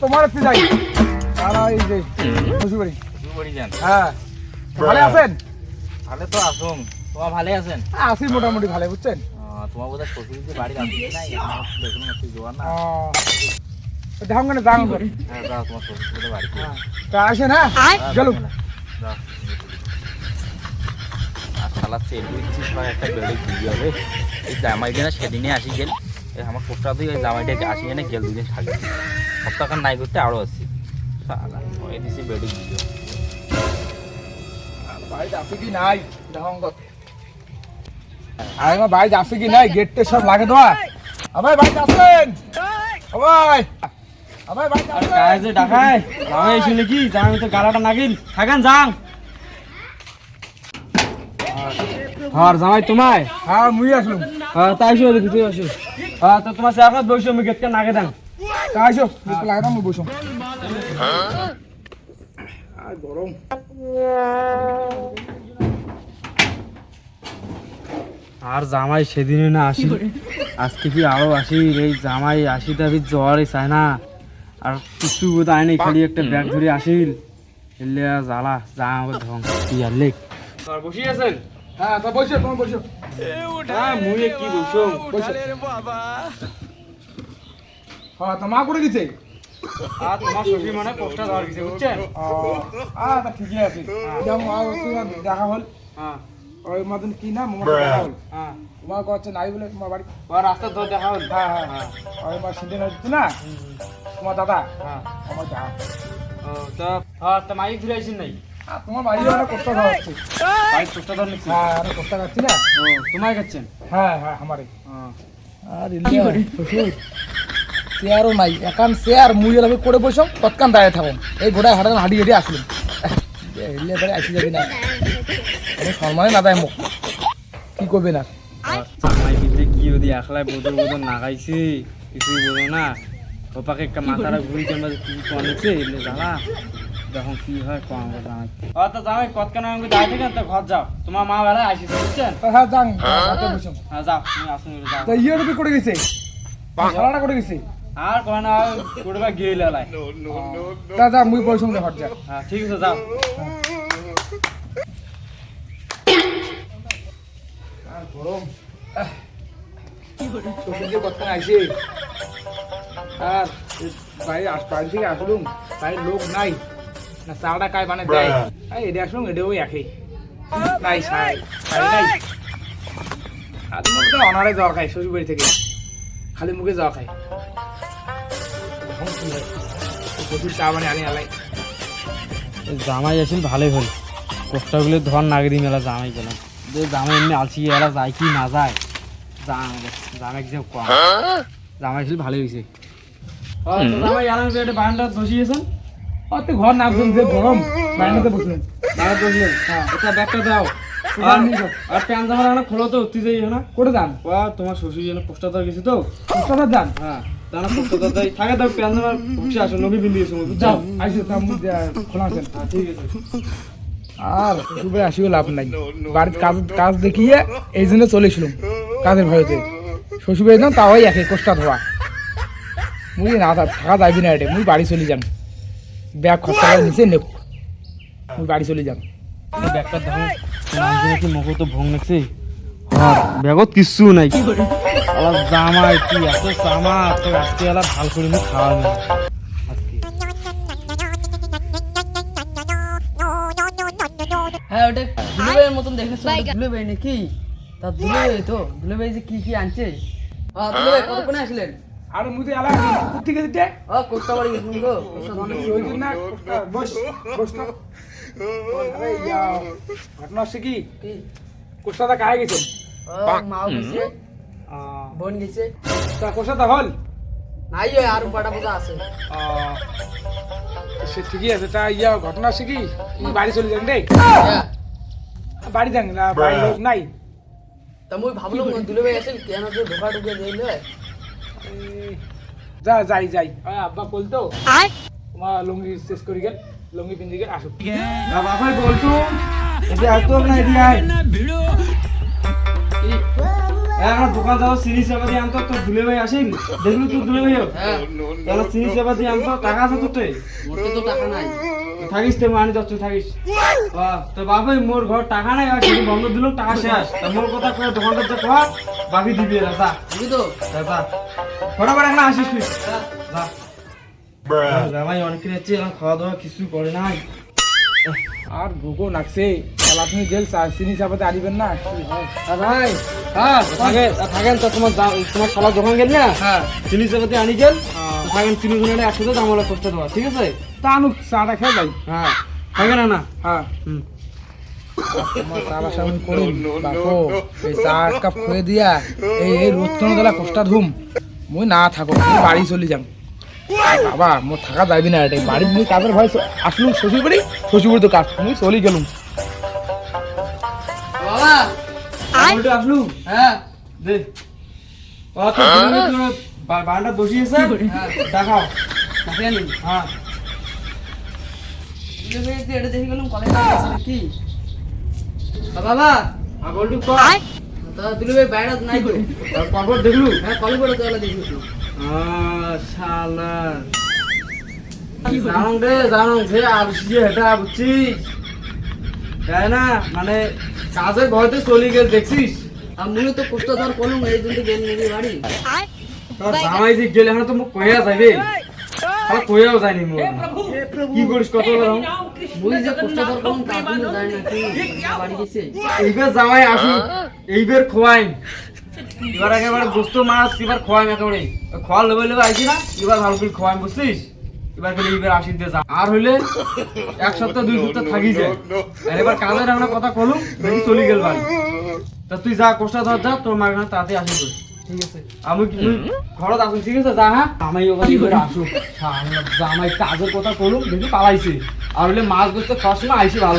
তোমার যাই। এই যে শ্বশুরবাড়ি। বাড়ি যান। হ্যাঁ। ভালো আছেন? ভালে তো আসুন। তোমার ভালে আছেন? আছি মোটামুটি ভালো বুঝছেন? তোমার বোধহয় শ্বশুর যে বাড়ি আমার তো দেখুন একটু জোয়ার না। কেন করে হ্যাঁ যাও তোমার শ্বশুর বাড়ি তা আসেন হ্যাঁ? গেল আর চালাচ্ছে এলবি একটা বেড়ে ঘুরি হবে এই জামাইটা না সেদিনে আসি গেল। আমার পোস্টার দিয়ে ওই জামাইটাকে আসি এনে গেল দুদিন থাকে সপ্তাহখান নাই করতে আরও আসছি ওই দিছি বেড়ে ঘুরি বাড়িতে আছে কি নাই? দেখুন আমার বাড়িতে আছে কি নাই? গেটটা সব লাগে দেওয়া আমার বাড়িতে আছেন? ভাই আমার বাড়িতে আর ডাকায় জামাই এসে নাকি জামাই তো গালাটা নাগিল। থাকেন যান। আর জামাই তোমায়? হ্যাঁ মুই আসলুম। হ্যাঁ তাই এসে দেখি তুই আসো। হ্যাঁ তো তোমার চেয়ার বসে আমি গেটকে নাগে দেন। তা আসো লাগে না মুই বসুম আর গরম। আর জামাই সেদিনে না আসি। আজকে কি আরও আসি? এই জামাই আসি তাবি জ্বরই চায় না। আর কিছু বোধ আয়নি খালি একটা ব্যাগ ধরে আসিল। এলে জ্বালা যা আমাকে ঢং কি আর লেখ? আছেন? হ্যাঁ তা বসো তোমার বসো। হ্যাঁ মুই কি বসো? বসো। হ্যাঁ তা মা করে গেছে? আর তোমার শ্বশুর মানে পোস্টার দেওয়ার কিছু বুঝছেন আহ তা ঠিকই আছে। যেমন দেখা হল। হ্যাঁ। ওই মতন কি না? মোমো দেখা হল। হ্যাঁ। তোমার নাই বলে তোমার বাড়ি? রাস্তার ধর দেখা হল। হ্যাঁ হ্যাঁ হ্যাঁ। ওই আমার সিদ্ধি হচ্ছে না? তোমার দাদা? হ্যাঁ। আমার যা ও তা হ্যাঁ তা মাইক ধরে আসেন নাই? আর তোমার বাড়ি ওরা কষ্ট খাওয়াচ্ছে মাইক পোস্টার ধর নিচ্ছি হ্যাঁ আমি কষ্ট খাচ্ছি না? ও তোমায় খাচ্ছেন? হ্যাঁ হ্যাঁ আমারই। হ্যাঁ আর শ্বশুর চেয়ারও নাই। একান চেয়ার মুই এলাকা করে বসো তৎকান দাঁড়িয়ে থাকুন এই গোটায় হাঁটান হাঁটি হেঁটে আসলেন হেললে পরে আসি যাবি না। সম্মানে না দেয় মুখ। কি করবে না? কি ওদি একলাই বদল বদল নাগাইছে কিছুই বলো না। ওপাকে একটা মাথাটা ঘুরি কেমন কি কনেছে এলে জ্বালা। যখন কি হয় কম জামাই ও তো জামাই কতক্ষণ আমাকে দাঁড়িয়ে থেকে তো ঘর যাও। তোমার মা বেলায় আসিছে বুঝছেন? হ্যাঁ যান হাতে বসো হ্যাঁ যাও তুমি আসুন যাও। তা ইয়ে রবি করে গেছে? সারাটা করে গেছে? আর কোনো না করবা গিয়ে লাই তা যা মুই বসুন রে হট যা হ্যাঁ ঠিক আছে যাও। আর গরম। শ্বশুর যে কতক্ষণ আইছে? আর এই বাইরে থেকে আসলুম বাইরে লোক নাই। না চালটা কাই বানে দেয়? এই এটা আসলুম এটাও একই। নাই সাই নাই। আর তোমার তো অনারে যাওয়া খাই শ্বশুর বাড়ি থেকে। খালি মুখে যাওয়া কি প্রচুর চা বানে আনি আলাই। জামাই আসেন ভালোই হল। কষ্টগুলো ধর নাগরি মেলা জামাই গেলাম। যে জামাই এমনি আলসি এলা যায় কি না যায়? জামাই জামাই যে কম। জামাই আসলে ভালোই হয়েছে। জামাই এলাম একটা বসিয়েছেন? অত ঘর না যে গরম বাইরেতে বসলেন দাঁড়া বসলেন হ্যাঁ। এটা ব্যাগটা দাও। আর প্যান জামা রাখা খোলো তো উঠতে যাই না করে যান? ও তোমার শ্বশুর যেন দেওয়া গেছে তো। কোথাও যান? হ্যাঁ থাকে প্যান জামা আসো নবী যাও আইসো খোলা আছেন হ্যাঁ ঠিক আছে। আর শ্বশুরে আসিও লাভ নাই। বাড়ির কাজ কাজ দেখিয়ে এই জন্য চলেছিলাম কাজের ভয়তে। শ্বশুরে যান তাও একে কষ্ট ধোয়া। মুই না থাক- থাকা যাবি না এটা মুই বাড়ি চলে যান ব্যাগ খরচা করে নিচে নেব। মুই বাড়ি চলে এই ব্যাগটা ধরো কি মুখ তো ভং লাগছে হ্যাঁ ব্যাগত কিচ্ছু নাই। আবার জামাই কি এত জামা তো আজকে ভালো করে খাওয়া নেই হ্যাঁ ওটা মতন দেখেছ? দুলুবাই নাকি? তা দুলুবাই তো? দুলুবাই যে কি কি আনছে? হ্যাঁ দুলুবাই কতক্ষণে আসলেন? আর মুই তো এলা ঠিক আছে দে ও কোষ্টা বাড়ি গেছিলেন গো ওই না বস বস তো। আরে ইয়া, ঘটনা হচ্ছে কি? কি? কোষ্টাটা কায়ে গেছেন ও মাও গেছে। বোন গেছে। তা কোষ্টাটা হল? নাই আর কটা বোঝা আছে। সে ঠিকই আছে তা ইয়া ঘটনা আছে কি? বাড়ি চলে যান রে হ্যাঁ। বাড়ি যান না বাড়ি লোক নাই। তা মুই ভাবলাম দুলুবাই আসেন কেন যে ঢোকা ঢুকে দিলে যা যাই যাই আব্বা বলতো তোমার লুঙ্গি শেষ করি গেল লুঙ্গি পিন্ধি গেল আসো বাবাই বলতো এটা এত না এদিকে আয় কি এ হ্যাঁ দোকান যাব চিনি চাপা দিয়ে আনতো তোর দুলে ভাই আসেন। দেখলি তোর দুলে ভাই হ্যাঁ। তাহলে চিনি চাপা দিয়ে আনতো টাকা আছে তোর তো? মোর তো টাকা নাই। থাকিস তো মানি যাচ্ছ থাকিস। তো বাবাই মোর ঘর টাকা নাই আর শুধু বন্ধ দিল টাকা শেষ। তা মোর কথা করে দোকানদার যে কর বাকি দিবি এরা যা। বুঝলি তো? যা, ফটাফট এখন আসিস তুই। হ্যাঁ। যা। জামাই অনেক এখন খাওয়া দাওয়া কিছু করে নাই। আর ভুকো নাকছে তাহলে আপনি জেল চিনি চাপাতে আনিবেন না? হয়? ভাই হ্যাঁ। থাকে থাকেন তো তোমার তোমার খাবার দোকান গেল না? হ্যাঁ। চিনি চাপাতি আনি গেল থাকেন তিন জনের একসাথে দাম হলো করতে দেওয়া ঠিক আছে? তা আনুক চাটা খেয়ে যাই। হ্যাঁ। থাকে না? না হ্যাঁ হুম। দিয়া এই রোদ দিলা কষ্টা ধুম। মুই না থাকো বাড়ি চলে যাম। বাবা মোর থাকা যাইবি না এটাই। বাড়ি মুই কাজের ভয় আসলুম শ্বশুর বাড়ি শ্বশুর বাড়ি তো কাজ। মুই চলি গেলুম। বাবা বলতে আসলু হ্যাঁ দে। ও তো দিনে তোর বা- বারান্দা বসিয়েছে হ্যাঁ। দেখাও টাকা নেই হ্যাঁ। দুলে ভাই বলটু কর। বাইরে নাই খবর দেখলু হ্যাঁ কলেজ পড়ে তো আহ, জানো রে জানো যে আলসিয়ে হেটা বুঝছিস তাই না মানে কাজের ভয়তে চলে গেল দেখছিস আর মুই তো কষ্ট ধর করলুম এই জন্য গেল নাকি বাড়ি তোর জামাই যে গেলে এখন তো মুখ কইয়া যাবে তাহলে কইয়াও যায়নি মোর কি করিস কত রকম মুই যে কষ্ট ধর যায় বাড়ি গেছে এইবার জামাই আসু এইবার খোয়াইম এবার একেবারে গোস্ত মাছ এবার খোয়াইম একেবারে। খোয়া লেবে লেবে আইছি না এবার ভালো করে খোয়াইম বুঝছিস? এবার খালি এইবার আসি দিয়ে যা। আর হইলে এক সপ্তাহ দুই সপ্তাহ থাকি যায় আর এবার কাজের আমরা কথা কলুম দেখি চলে গেল বাড়ি। তা তুই যা কষ্ট ধর যা তোর মার এখানে তাড়াতাড়ি আসি তুই ঠিক আছে। আমি কি ঘরত আসুন ঠিক আছে? যা হ্যাঁ? জামাই ওখানে এবার আসুক। জামাই কাজের কথা কলুম দেখি পালাইছে। আর হইলে মাছ খাওয়ার সময় আইসি ভালো